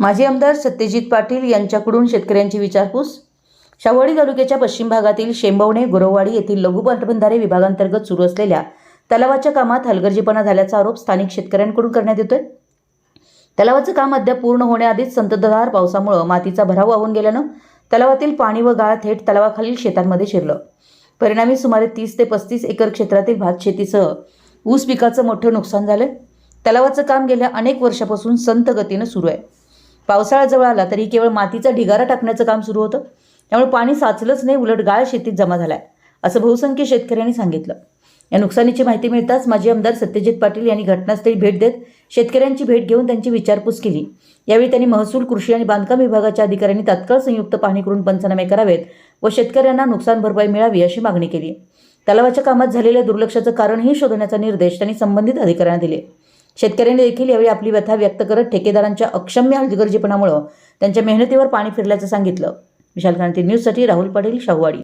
माजी आमदार सत्यजित पाटील यांच्याकडून शेतकऱ्यांची विचारपूस. शाहवाडी तालुक्याच्या पश्चिम भागातील शेंबवणे गुरववाडी येथील लघु पाटबंधारे विभागांतर्गत सुरू असलेल्या तलावाच्या कामात हलगर्जीपणा झाल्याचा आरोप स्थानिक शेतकऱ्यांकडून करण्यात येतोय. तलावाचं काम अद्याप पूर्ण होण्याआधीच संततधार पावसामुळं मातीचा भराव वाहून गेल्यानं तलावातील पाणी व गाळ थेट तलावाखालील शेतांमध्ये शिरलं. परिणामी सुमारे तीस ते पस्तीस एकर क्षेत्रातील भात शेतीसह ऊस पिकाचं मोठं नुकसान झालं तलावाचं काम गेल्या अनेक वर्षापासून संत गतीनं सुरू आहे. पावसाळा जवळ आला तरी केवळ मातीचा ढिगारा टाकण्याचं काम सुरू होतं. त्यामुळे पाणी साचलंच नाही उलट गाळ शेतीत जमा झालाय असं बहुसंख्य शेतकऱ्यांनी सांगितलं. या नुकसानीची माहिती मिळताच माजी आमदार सत्यजित पाटील यांनी घटनास्थळी भेट देत शेतकऱ्यांची भेट घेऊन त्यांची विचारपूस केली. यावेळी त्यांनी महसूल कृषी आणि बांधकाम विभागाच्या अधिकाऱ्यांनी तात्काळ संयुक्त पाहणी करून पंचनामे करावेत व शेतकऱ्यांना नुकसान भरपाई मिळावी अशी मागणी केली. तलावाच्या कामात झालेल्या दुर्लक्षाचं कारणही शोधण्याचा निर्देश त्यांनी संबंधित अधिकाऱ्यांना दिले. शेतकऱ्यांनी देखील यावेळी आपली व्यथा व्यक्त करत ठेकेदारांच्या अक्षम्य हलगर्जीपणामुळं त्यांच्या मेहनतीवर पाणी फिरल्याचं सांगितलं. विशाल क्रांती न्यूजसाठी राहुल पाटील शाहूवाडी.